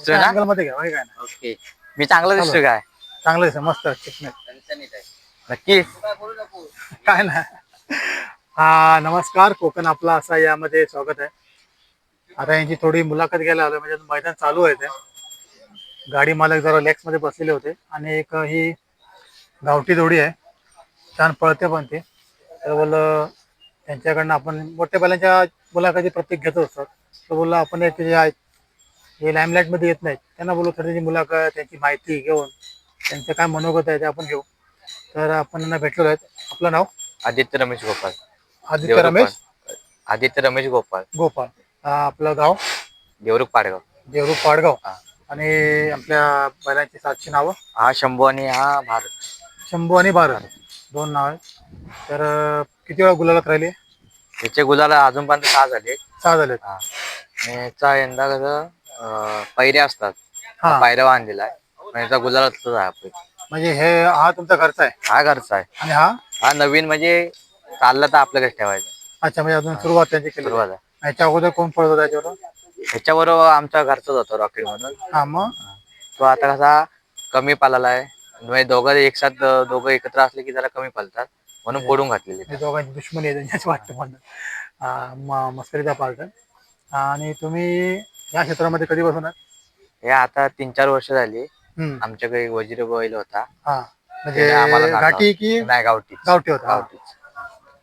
दिसतोय ना? अँगलमध्ये घ्या काय ओके. मी चांगला दिसतोय काय? चांगलं दिसतं मस्त नक्की. काय ना? हा नमस्कार. कोकण आपला असा यामध्ये स्वागत आहे. आता यांची थोडी मुलाखत घ्यायला आलो म्हणजे मैदान चालू आहे ते. गाडी मालक जरा लेक्समध्ये बसलेले होते. आणि एक ही गावठी जोडी आहे. छान पळते पण ते. तर बोललं त्यांच्याकडनं आपण मोठ्या बैलांच्या मुलाखती प्रत्येक घेत असतात. तर बोललं आपण एक जे आहेत हे लाईमलाईटमध्ये येत नाहीत. त्यांना बोलू तर त्यांची मुलाखत त्यांची माहिती घेऊन त्यांचं काय मनोगत आहे ते आपण घेऊ. तर आपण त्यांना भेटलेलो आहेत. आपलं नाव? आदित्य रमेश गोपाल आदित्य देवरुख रमेश? आदित्य रमेश गोपाल गोपाळ. हा, आपलं गाव? देवरुख पाडगाव. देवरूप पाडगाव. हा. आणि आपल्या बैलांची सातशे नावं? हा शंभू आणि हा भारत. शंभू आणि भारत. दोन नाव आहेत. तर अं, किती वेळा गुलालात राहिले? त्याचे गुलाला अजूनपर्यंत सहा झाले. सहा झालेत. हा. आणि याचा यंदा कसं अं, पैरे असतात. हा. पायऱ्या बांधलेला आहे. याचा गुलाल आपले. म्हणजे हे हा तुमचा घरचा आहे? हा घरचा आहे. आणि हा? हा नवीन म्हणजे चालला तर आपल्याकडे ठेवायचा. अच्छा म्हणजे अजून सुरुवात त्यांची केली. सुरुवात आहे. याच्या अगोदर कोण पळत होता त्याच्यावर ह्याच्याबरोबर आमचा घरचाच होता रॉकेट म्हणून. हा मग? तो आता कसा कमी पालाला आहे. म्हणजे दोघं एक साथ अं, दोघं एकत्र असले की जरा कमी पालतात. म्हणून फोडून घातलेले हे दोघांची दुश्मनी आहे त्यांच्याच वाटतं म्हणून. मस्करीचा पार्ट आणि तुम्ही या क्षेत्रामध्ये कधी बसून हे आता तीन चार वर्ष झाली. हम्म. आमच्याकडे एक वजीर बैल होता. हा. म्हणजे त्याने आम्हाला नाकावलं. घाटी की नाही गावठी गावठी होता. हा. गावठीच.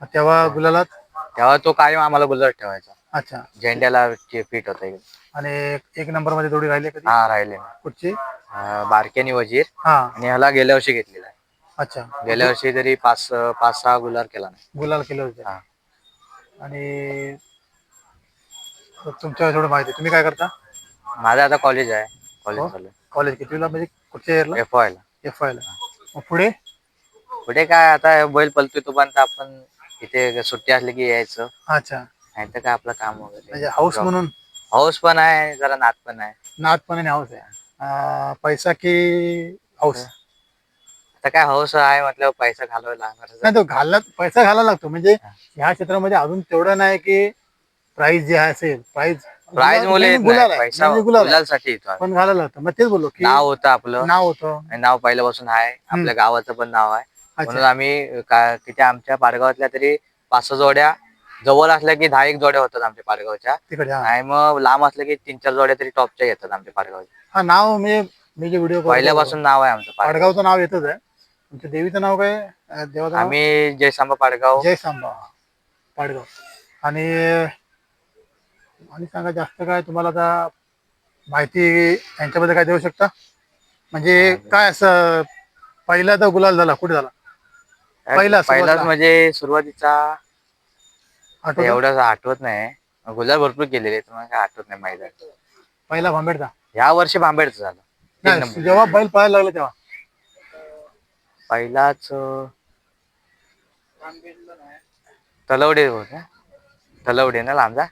मग तेव्हा गुलालात? तेव्हा तो कायम आम्हाला गुलाब ठेवायचा. अच्छा. झेंड्याला फिट होता एकदम. आणि एक- नंबरमध्ये जोडी राहिली कधी? हा राहिले कुठची? अं, बारक्यानी वजीर. हा. आणि ह्याला गेल्या वर्षी घेतलेला आहे. अच्छा. गेल्या वर्षी तरी पाच पाच सहा गुलाल केला नाही. गुलाल केले होते. हा. आणि तुमच्या थोडं माहिती तुम्ही काय करता? माझं आता कॉलेज आहे. कॉलेज? चालू कॉलेज कितीला म्हणजे कुठच्या इयरला एफ ला. एफ आय ला. मग पुढे? पुढे काय आता बैल पलतोय तोपर्यंत आपण इथे सुट्टी असली की यायचं. अच्छा. नाही तर काय आपलं काम म्हणजे वगैरे हाऊस म्हणून? हाऊस पण आहे जरा नात पण आहे. नाथ पण आणि हाऊस आहे. अं, पैसा की हाऊस आता काय हाऊस आहे म्हटलं पैसा घालवायला लागणारच नाही तो घालला पैसा घालायला लागतो. म्हणजे ह्या क्षेत्रामध्ये अजून तेवढं नाही की प्राइस जे आहे असेल प्राइस प्राईज मुले येत गुलाल नाही. आहे, पैसा गुलाल आहे. गुलालसाठी येतो आम्ही. पण घालायला मग तेच बोललो की नाव होतं आपलं. नाव होतं. आणि नाव पहिल्यापासून आहे. आपल्या गावाचं पण नाव आहे. म्हणून अच्छा आम्ही का- किती आमच्या पारगावातल्या तरी पाच सहा जोड्या जवळ असल्या की दहा एक जोड्या होतात आमच्या पारगावच्या. तिकडे हा. आणि मग लांब असल्या की तीन चार जोड्या तरी टॉपच्या येतात आमच्या पारगावच्या. हा नाव मी मी जे व्हिडिओ पहिल्यापासून नाव आहे आमचं पाडगावचं नाव येतच आहे. तुमच्या देवीचं नाव काय? अं, देवाचं नाव? आम्ही जयसांबा पाडगाव जय सांबा पाडगाव आणि आणि सांगा जास्त काय तुम्हाला आता माहिती यांच्याबद्दल काय देऊ शकता? म्हणजे काय असं पहिला तर गुलाल झाला कुठे झाला? पहिला पहिलाच. म्हणजे सुरुवातीचा आठवतं? एवढं आठवत नाही. गुलाल भरपूर केलेले तुम्हाला काय आठवत नाही माहिती. पहिला भांबेडचा? या वर्षी बांबेडचं झालं. तीन नाही नंबर. जेव्हा बैल पळायला लागला तेव्हा? पहिलाच अं, तलवडे होता. तलवडे ना लांबचा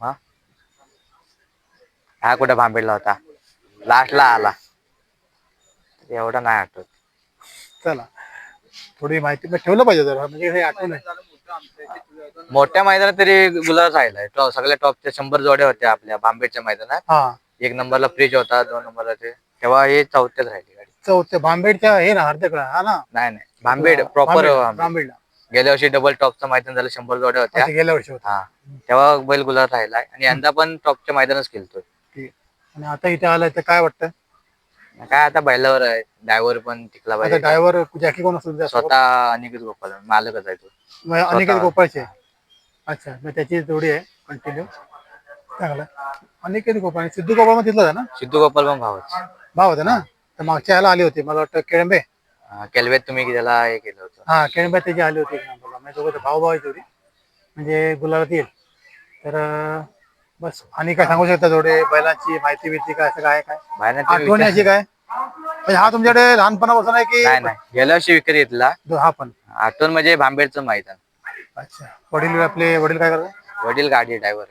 हा हा कुठं भांबेडला होता? लास्टला आला. एवढा नाही आठवत. चला. थोडी माहिती पण ठेवलं पाहिजे जरा म्हणजे हे आठवण आहे. मोठ्या मैदानात तरी गुलाल राहिलाय टॉप सगळ्या टॉपच्या शंभर जोड्या होत्या आपल्या बांबेडच्या मैदानात. हा. एक नंबरला फ्रीज होता दोन नंबरला ते. तेव्हा हे चौथ्यात राहिली गाडी. चौथ्या भांबेडच्या हे ना हर्दकडा हा ना? नाही नाही. भांबेड प्रॉपर भांबेड- भांबेडला. गेल्या वर्षी डबल टॉपचं मैदान झालं शंभर जोड्या होत्या. गेल्या वर्षी होता. हा. तेव्हा बैल गुलाल राहिलाय. आणि यंदा पण टॉपच्या मैदानच खेळतोय. आणि आता इथे आलाय तर काय वाटतं काय आता बैलावर आहे. ड्रायव्हर पण टिकला आता पाहिजे. ड्रायव्हर जॅकी कोण असतो? स्वतः अनिकेत गोपाल मालकच आहे तो. मग अनिकेत स्वतः. गोपाळचे. अच्छा मग त्याची जोडी आहे. कंटिन्यू चांगलं. अनिकेत गोपाळ आणि सिद्धू गोपाळ मग तिथलाच आहे ना? सिद्धू गोपाल पण भावच. भाव होते ना? तर मागच्या ह्याला आली होती. मला वाटतं केळंबे. केलवेत तुम्ही त्याला हे केलं होतं. हा केळंबे त्याची आली होती. एक नंबरला म्हणजे दोघं भाऊ भाऊ जोडी. म्हणजे गुलाबात येईल. तर अं, बस. आणि काय सांगू शकता जोडे बैलांची माहिती बिती काय असं काय काय? आठवणी अशी काय? म्हणजे हा तुमच्याकडे लहानपणापासून आहे की नाही नाही. गेल्या वर्षी विक्री घेतला. दो- हा पण. आठवण म्हणजे भांबेडचं मैदान. अच्छा. वडील आपले वडील काय करतात? वडील गाडी ड्रायव्हर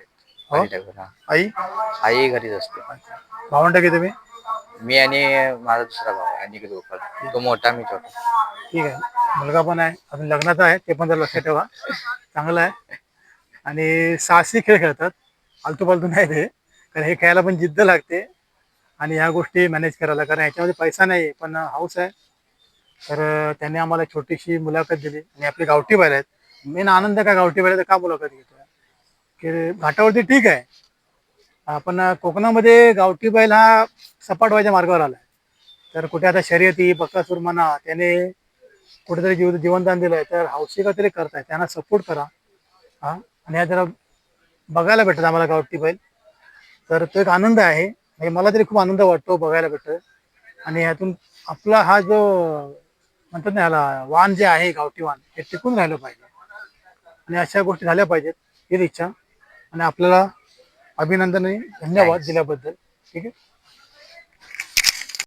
हो? आहेत ड्रायव्हर हा. आई? आई घरीच असते. भावंड की तुम्ही? मी आणि माझा दुसरा भाऊ आहे गोपाल. तो मोठा मी छोटा. ठीक आहे. मुलगा पण आहे. अजून लग्नाचा आहे ते पण जर लक्षात ठेवा. चांगलं आहे. आणि साहसी खेळ खेळतात. आलतू पालतू नाही ते कारण हे खेळायला पण जिद्द लागते. आणि ह्या गोष्टी मॅनेज करायला. कारण याच्यामध्ये पैसा नाही पण हाऊस आहे. तर त्यांनी आम्हाला छोटीशी मुलाखत दिली. आणि आपली गावठी बैल आहेत. मेन आनंद काय गावठी बैल का मुलाखत घेतोय? की घाटावरती ठीक आहे. पण कोकणामध्ये गावठी बैल हा सपाट व्हायच्या मार्गावर आलाय. तर कुठे आता शर्यती बक्कासूर म्हणा त्याने कुठेतरी जीव जीवनदान दिलंय. तर हौशी काहीतरी करताय. त्यांना सपोर्ट करा. हा? आणि या जरा बघायला भेटत आम्हाला गावठी बैल. तर तो एक आनंद आहे. म्हणजे मला तरी खूप आनंद वाटतो बघायला भेटतोय आणि यातून आपला हा जो म्हणतात ना ह्याला वाण जे आहे गावठी वाण हे टिकून राहिलं पाहिजे. आणि अशा गोष्टी झाल्या पाहिजेत हीच इच्छा. आणि आपल्याला अभिनंदन आणि धन्यवाद. दिल्याबद्दल. ठीक आहे?